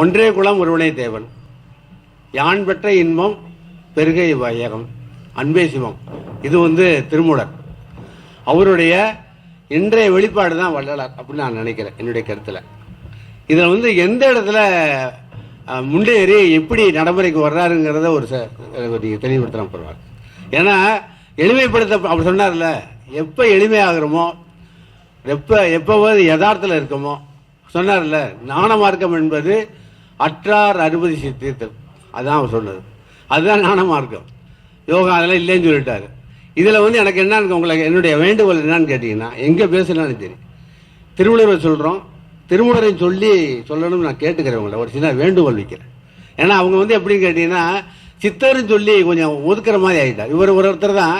ஒன்றே குலம் ஒருவனே தேவன். யான் பெற்ற இன்பம் பெருகை வையகம். அன்பே சிவம். இது வந்து திருமூலர். அவருடைய இன்றைய வெளிப்பாடு தான் வள்ளலார் அப்படின்னு நான் நினைக்கிறேன் என்னுடைய கருத்தில். இதில் வந்து எந்த இடத்துல முண்டேறி முன்னேறி எப்படி நடைமுறைக்கு வர்றாருங்கிறத ஒரு ச நீங்கள் தெளிவுபடுத்தலாம் போடுவார். ஏன்னா எளிமைப்படுத்த அப்படி சொன்னார்ல எப்போ எளிமையாகிறோமோ எப்போ எப்போவாது யதார்த்தத்தில் இருக்கோமோ சொன்னார்ல ஞான மார்க்கம் என்பது அற்றார் அறுபது சித்தீர்த்தம் அதுதான் அவர் சொன்னது. அதுதான் ஞான மார்க்கம். யோகா அதெல்லாம் இல்லைன்னு சொல்லிட்டாரு. இதில் வந்து எனக்கு என்னன்னு உங்களுக்கு என்னுடைய வேண்டுகோள் என்னன்னு கேட்டிங்கன்னா எங்கே பேசினாலும் சரி. திருவள்ளுவரை சொல்கிறோம் திருமூலரை சொல்லி சொல்லணும்னு நான் கேட்டுக்கிறேன் உங்களை. ஒரு சின்ன வேண்டுகோள் வைக்கிறேன். ஏன்னா அவங்க வந்து எப்படின்னு கேட்டிங்கன்னா சித்தர்னு சொல்லி கொஞ்சம் ஒதுக்குற மாதிரி ஆகிட்டார் இவர் ஒரு ஒருத்தர் தான்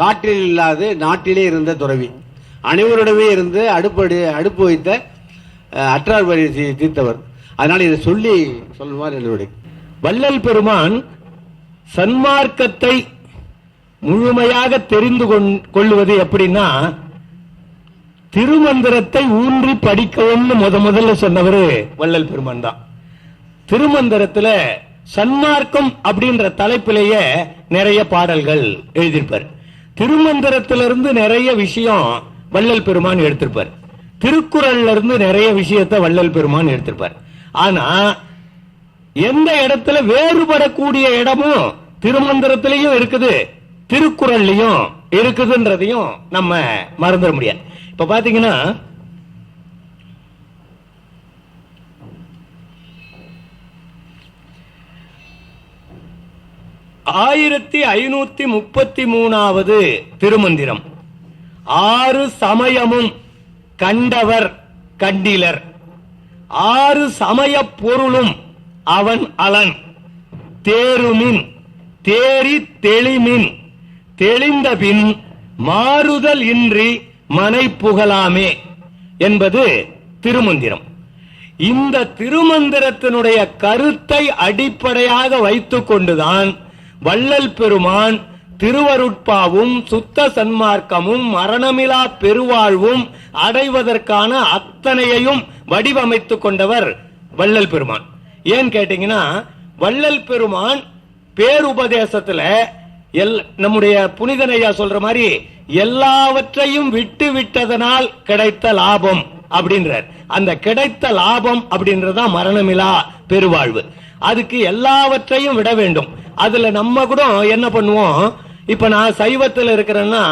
காற்றில் இல்லாது நாட்டிலே இருந்த துறவி. அனைவருடமே இருந்து அடுப்படி அடுப்பு வைத்த அற்றார் வரி தீர்த்தவர். அதனால் இதை சொல்லி சொல்வார் என்னுடைய வள்ளல் பெருமான் சன்மார்க்கத்தை முழுமையாக தெரிந்து கொண்- கொள்வது எப்படின்னா திருமந்திரத்தை ஊன்றி படிக்கவும்னு முத முதல்ல சொன்னவர் வள்ளல் பெருமான் தான். திருமந்திரத்துல சன்மார்க்கம் அப்படின்ற தலைப்பிலேயே நிறைய பாடல்கள் எழுதியிருப்பார். திருமந்திரத்திலிருந்து நிறைய விஷயம் வள்ளல் பெருமான் எடுத்திருப்பார். திருக்குறள்ல இருந்து நிறைய விஷயத்தை வள்ளல் பெருமான் எடுத்திருப்பார். ஆனா எந்த இடத்துல வேறுபடக்கூடிய இடமும் திருமந்திரத்திலையும் இருக்குது திருக்குறள்லயும் இருக்குதுன்றதையும் நம்ம மறந்துட முடியாது. இப்ப பாத்தீங்கன்னா ஆயிரத்தி ஐநூத்தி முப்பத்தி மூணாவது திருமந்திரம். ஆறு சமயமும் கண்டவர் கண்டிலர். ஆறு சமய பொருளும் அவன் அலன். தேருமின் தேறி தெளிமின். தெளிந்தபின் மாறுதல் இன்றி மனை புகழாமே என்பது திருமந்திரம். இந்த திருமந்திரத்தினுடைய கருத்தை அடிப்படையாக வைத்துக் கொண்டுதான் வள்ளல் பெருமான் திருவருட்பாவும் சுத்த சன்மார்க்கமும் மரணமிலா பெருவாழ்வும் அடைவதற்கான அத்தனையையும் வடிவமைத்துக் கொண்டவர் வள்ளல் பெருமான். ஏன் கேட்டீங்கன்னா வள்ளல் பெருமான் பேருபதேசத்துல எல் நம்முடைய புனிதனையா சொல்ற மாதிரி எல்லாவற்றையும் விட்டு விட்டதனால் கிடைத்த லாபம் அப்படின்றார். அந்த கிடைத்த லாபம் அப்படின்றதான் மரணமிலா பெருவாழ்வு. அதுக்கு எல்லாவற்றையும் விட வேண்டும். அதுல நம்ம கூட என்ன பண்ணுவோம்? இப்ப நான் சைவத்தில் இருக்கிறேன்னா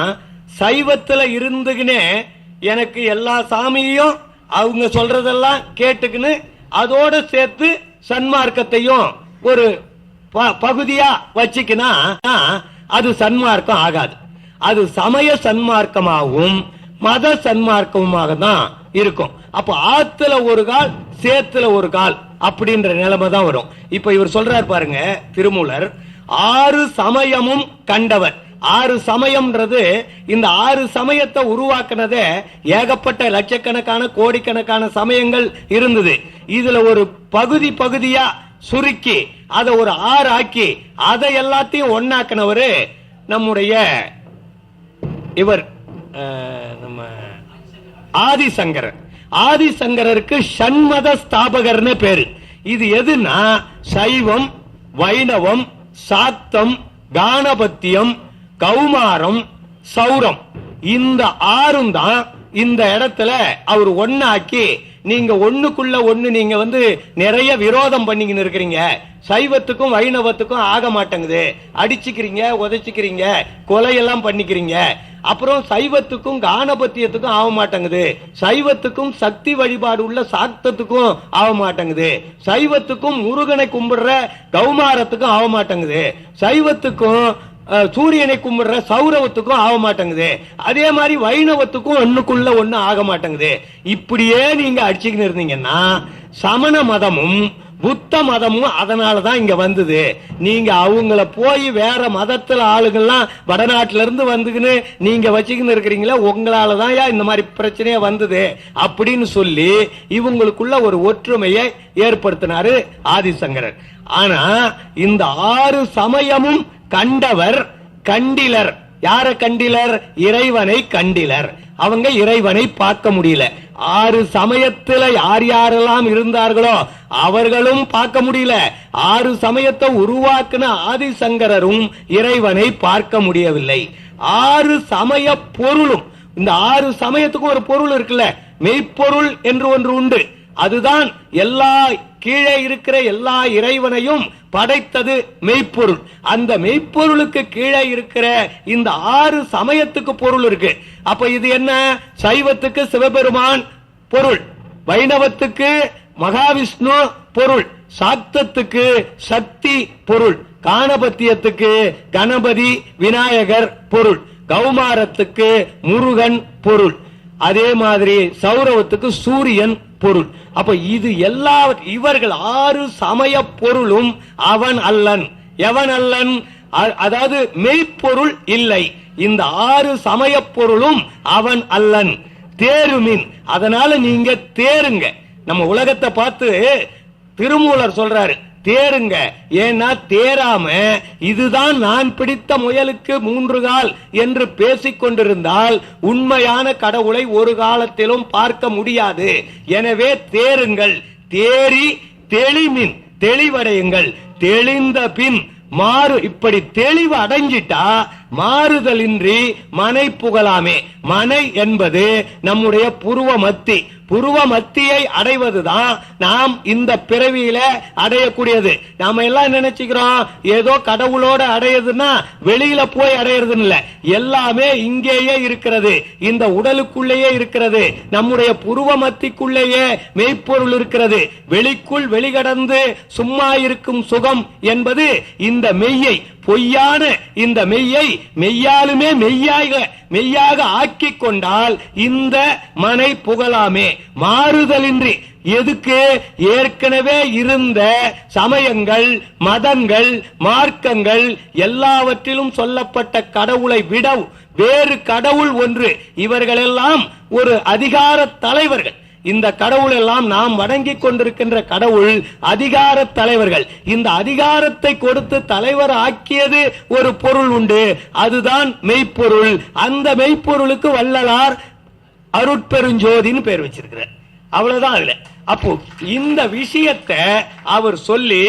சைவத்தில் இருந்துகினே எனக்கு எல்லா சாமியையும் அவங்க சொல்றதெல்லாம் கேட்டுக்கின்னு அதோட சேர்த்து சன்மார்க்கத்தையும் ஒரு ப- பகுதியா வச்சுக்கினா அது சன்மார்க்கம் ஆகாது. அது சமய சன்மார்க்கமாகவும் மத சன்மார்க்கமாக தான் இருக்கும். அப்ப ஆத்துல ஒரு கால் சேத்துல ஒரு கால் அப்படின்ற நிலைமை தான் வரும். இப்ப இவர் சொல்றாரு பாருங்க திருமூலர் ஆறு சமயமும் கண்டவர். ஆறு சமயம்ன்றது இந்த ஆறு சமயத்தை உருவாக்குனதே ஏகப்பட்ட லட்சக்கணக்கான கோடிக்கணக்கான சமயங்கள் இருந்தது. இதுல ஒரு பகுதி பகுதியா சுருக்கி அதை ஒரு ஆறு ஆக்கி அதை எல்லாத்தையும் ஒன்னாக்குனவரு நம்முடைய இவர் நம்ம ஆதிசங்கரர். ஆதிசங்கரருக்கு சண்மத ஸ்தாபகர்னு பேரு. இது எதுனா சைவம் வைணவம் சாத்தம் கானபத்தியம் கௌமாரம் சௌரம். இந்த ஆறும் தான் இந்த இடத்துல அவர் ஒன்னாக்கி நீங்க ஒண்ணுக்குள்ள ஒண்ணு நீங்க வந்து நிறைய விரோதம் பண்ணிக்கின்னு இருக்கிறீங்க. சைவத்துக்கும் வைணவத்துக்கும் ஆக மாட்டேங்குது. அடிச்சுக்கிறீங்க உதைச்சிக்கிறீங்க கொலையெல்லாம் பண்ணிக்கிறீங்க. அப்புறம் சைவத்துக்கும் கானபத்தியத்துக்கும் ஆக மாட்டேங்குது சைவத்துக்கும் சக்தி வழிபாடு உள்ள சாக்தத்துக்கும் ஆக மாட்டேங்குது சைவத்துக்கும் முருகனை கும்பிடுற கௌமாரத்துக்கும் ஆக மாட்டேங்குது சைவத்துக்கும் சூரியனை கும்பிடுற சௌரவத்துக்கும் ஆக மாட்டேங்குது அதே மாதிரி வைணவத்துக்கும் ஒண்ணுக்குள்ள ஒண்ணு ஆக மாட்டேங்குது இப்படியே நீங்க அடிச்சுக்கின்னு இருந்தீங்கன்னா சமண மதமும் புத்த மதமும் அதனால தான் இங்க வந்தது. நீங்க அவங்கள போய் வேற மதத்துல ஆளுங்கள்லாம் வடநாட்டுல இருந்து வந்துக்கின்னு நீங்க வச்சுக்கின்னு இருக்கிறீங்களா உங்களால தான் இந்த மாதிரி பிரச்சனையே வந்தது. அப்படின்னு சொல்லி இவங்களுக்குள்ள ஒரு ஒற்றுமையை ஏற்படுத்தினாரு ஆதிசங்கரர். ஆனா இந்த ஆறு சமயமும் கண்டவர் கண்டிலர். யார கண்டிலர்? இறைவனை கண்டிலர். அவங்க இறைவனை பார்க்க முடியல. ஆறு சமயத்துல யார் யாரெல்லாம் இருந்தார்களோ அவர்களும் பார்க்க முடியல. ஆறு சமயத்தை உருவாக்குன ஆதிசங்கரரும் இறைவனை பார்க்க முடியவில்லை. ஆறு சமய பொருளும் இந்த ஆறு சமயத்துக்கும் ஒரு பொருள் இருக்குல்ல மெய்ப்பொருள் என்று ஒன்று உண்டு. அதுதான் எல்லா கீழே இருக்கிற எல்லா இறைவனையும் படைத்தது மெய்ப்பொருள். அந்த மெய்ப்பொருளுக்கு கீழே இருக்கிற இந்த ஆறு சமயத்துக்கு பொருள் இருக்கு. அப்ப இது என்ன? சைவத்துக்கு சிவபெருமான் பொருள். வைணவத்துக்கு மகாவிஷ்ணு பொருள். சாக்தத்துக்கு சக்தி பொருள். காணபத்தியத்துக்கு கணபதி விநாயகர் பொருள். கௌமாரத்துக்கு முருகன் பொருள். அதே மாதிரி சௌரவத்துக்கு சூரியன் பொருள். அப்ப இது எல்லா இவர்கள் ஆறு சமய பொருளும் அவன் அல்லன். எவன் அல்லன்? அ- அதாவது மெய்ப்பொருள் இல்லை. இந்த ஆறு சமய பொருளும் அவன் அல்லன். தேருமின். அதனால நீங்க தேருங்க. நம்ம உலகத்தை பார்த்து திருமூலர் சொல்றாரு தேருங்க. ஏன்னா தேராம இதுதான் நான் பிடித்த முயலுக்கு மூன்று கால் என்று பேசிக் கொண்டிருந்தால் உண்மையான கடவுளை ஒரு காலத்திலும் பார்க்க முடியாது. எனவே தேருங்கள். தேறி தெளிமின். தெளிவடையுங்கள். தெளிந்த பின் மாறு. இப்படி தெளிவு அடைஞ்சிட்டா மாறுதலின்றி மனை புகழாமே. மனை என்பது நம்முடைய புருவ மத்தி. புருவ மத்தியை அடைவதுதான் நாம் இந்த பிறவியில அடையக்கூடியது. நாம எல்லாம் நினைச்சுக்கிறோம்? ஏதோ கடவுளோட அடையுதுன்னா வெளியில போய் அடையிறது இல்ல. எல்லாமே இங்கேயே இருக்கிறது. இந்த உடலுக்குள்ளேயே இருக்கிறது. நம்முடைய புருவ மத்திக்குள்ளேயே மெய்ப்பொருள் இருக்கிறது. வெளிக்குள் வெளிகடந்து சும்மா இருக்கும் சுகம் என்பது இந்த மெய்யை பொய்யான இந்த மெய்யை மெய்யாலுமே மெய்யாக மெய்யாக ஆக்கிக் கொண்டால் இந்த மனை புகழாமே. மாறுதலின்றி எதுக்கு? ஏற்கனவே இருந்த சமயங்கள் மதங்கள் மார்க்கங்கள் எல்லாவற்றிலும் சொல்லப்பட்ட கடவுளை விட வேறு கடவுள் ஒன்று. இவர்களெல்லாம் ஒரு அதிகார தலைவர்கள். இந்த கடவுள் எல்லாம் நாம் வணங்கிக் கொண்டிருக்கின்ற கடவுள் அதிகார தலைவர்கள். இந்த அதிகாரத்தை கொடுத்து தலைவர் ஆக்கியது ஒரு பொருள் உண்டு. அதுதான் மெய்ப்பொருள். அந்த மெய்ப்பொருளுக்கு வள்ளலார் அருட்பெருஞ்சோதின்னு பேர் வச்சிருக்கிறார். அவ்வளவுதான் அதுல. அப்போ இந்த விஷயத்தை அவர் சொல்லி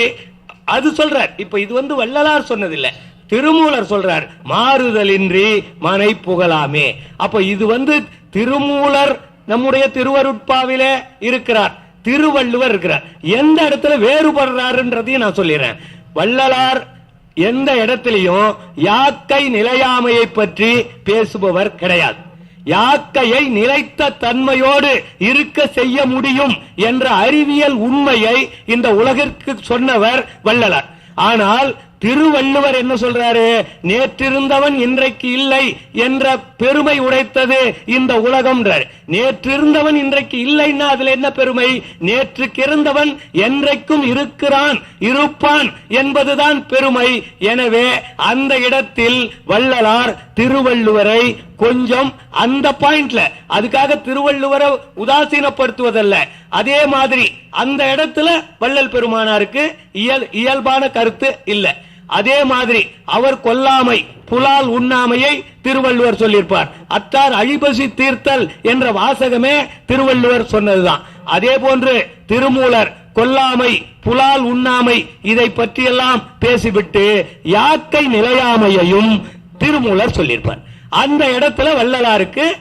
அது சொல்றார். இப்ப இது வந்து வள்ளலார் சொன்னதில்லை. திருமூலர் சொல்றார் மாறுதலின்றி மனை புகழாமே அப்ப இது வந்து திருமூலர் நம்முடைய திருவருட்பாவிலே இருக்கிறார். திருவள்ளுவர் இருக்கிறார். எந்த இடத்துல வேறுபடுறாருன்றதையும் நான் சொல்லிடுறேன். வள்ளலார் எந்த இடத்திலையும் யாக்கை நிலையாமையை பற்றி பேசுபவர் கிடையாது. யாக்கையை நிலைத்த தன்மையோடு இருக்க செய்ய முடியும் என்ற அறிவியல் உண்மையை இந்த உலகிற்கு சொன்னவர் வள்ளலார். ஆனால் திருவள்ளுவர் என்ன சொல்றாரு? நேற்றிருந்தவன் இன்றைக்கு இல்லை என்ற பெருமை உடைத்தது இந்த உலகம் நேற்றிருந்தவன் இன்றைக்கு இல்லைன்னா அதுல என்ன பெருமை? நேற்று இருந்தவன் என்றைக்கும் இருக்கிறான் இருப்பான் என்பதுதான் பெருமை. எனவே அந்த இடத்தில் வள்ளலார் திருவள்ளுவரை கொஞ்சம் அந்த பாயிண்ட்ல அதுக்காக திருவள்ளுவரை உதாசீனப்படுத்துவதல்ல. அதே மாதிரி அந்த இடத்துல வள்ளல் பெருமானாருக்கு இயல் இயல்பான கருத்து இல்லை. அதே மாதிரி அவர் கொல்லாமை புலால் உண்ணாமையை திருவள்ளுவர் சொல்லியிருப்பார். அத்தார் அழிபசி தீர்த்தல் என்ற வாசகமே திருவள்ளுவர் சொன்னதுதான். அதே போன்று திருமூலர் கொல்லாமை புலால் உண்ணாமை இதை பற்றியெல்லாம் பேசிவிட்டு யாக்கை நிலையாமையையும் திருமூலர் சொல்லியிருப்பார். அந்த இடத்துல வள்ளலாருக்கு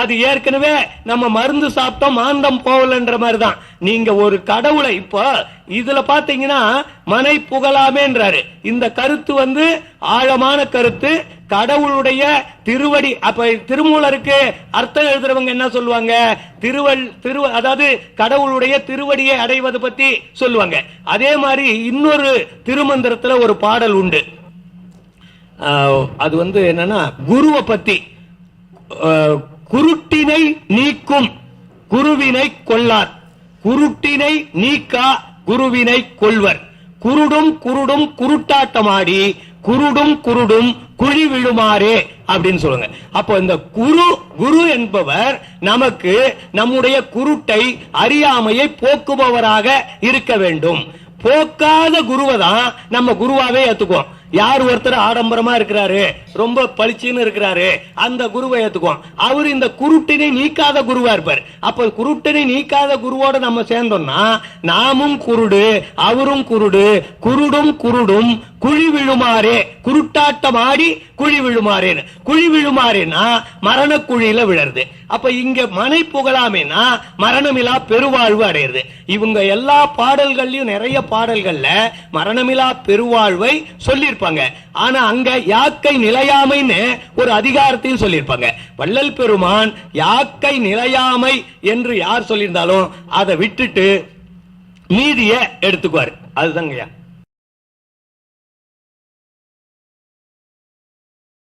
அது ஏற்கனவே நம்ம மருந்து சாப்பிட்டோம் மாந்தம் போகலன்ற மாதிரி தான் நீங்க ஒரு கடவுளை இப்போ இதுல பாத்தீங்கன்னா மனை புகழாமேன்றாரு. இந்த கருத்து வந்து ஆழமான கருத்து. கடவுளுடைய திருவடி அப்ப திருமூலருக்கு அர்த்தம் எழுதுறவங்க என்ன சொல்லுவாங்க? திருவள் திரு அதாவது கடவுளுடைய திருவடியை அடைவது பத்தி சொல்லுவாங்க. அதே மாதிரி இன்னொரு திருமந்திரத்துல ஒரு பாடல் உண்டு. அது வந்து என்னன்னா குருவை பத்தி குருட்டினை நீக்கும் குருவினை கொள்ளார் குருட்டினை நீக்கா குருவினை கொள்வர் குருடும் குருடும் குருட்டாட்டமாடி குருடும் குருடும் குழி விழுமாறே அப்படின்னு சொல்லுங்க. அப்போ இந்த குரு குரு என்பவர் நமக்கு நம்முடைய குருட்டை அறியாமையை போக்குபவராக இருக்க வேண்டும். போக்காத குருவை தான் நம்ம குருவாவே ஏத்துக்குவோம். யார் ஒருத்தர் ஆடம்பரமா இருக்கிறாரு ரொம்ப பளிச்சுன்னு இருக்கிறாரு அந்த குருவை ஏத்துக்குவோம். அவர் இந்த குருட்டினை நீக்காத குருவா இருப்பார். அப்ப குருட்டினை நீக்காத குருவோட நம்ம சேர்ந்தோம்னா நாமும் குருடு அவரும் குருடு குருடும் குருடும் குழி விழுமாறே குருட்டாட்டம் ஆடி குழி விழுமாறேன்னு குழி விழுமாறேன்னா மரண குழியில விழருது அப்ப இங்க மனை புகழாமேனா மரணமிலா பெருவாழ்வு அடையிறது. இவங்க எல்லா பாடல்கள்லயும் நிறைய பாடல்கள்ல மரணமிலா பெருவாழ்வை சொல்லியிருப்பாங்க. ஆனா அங்க யாக்கை நிலையாமைன்னு ஒரு அதிகாரத்தையும் சொல்லியிருப்பாங்க. வள்ளல் பெருமான் யாக்கை நிலையாமை என்று யார் சொல்லியிருந்தாலும் அதை விட்டுட்டு மீதிய எடுத்துக்குவார். அதுதாங்கய்யா.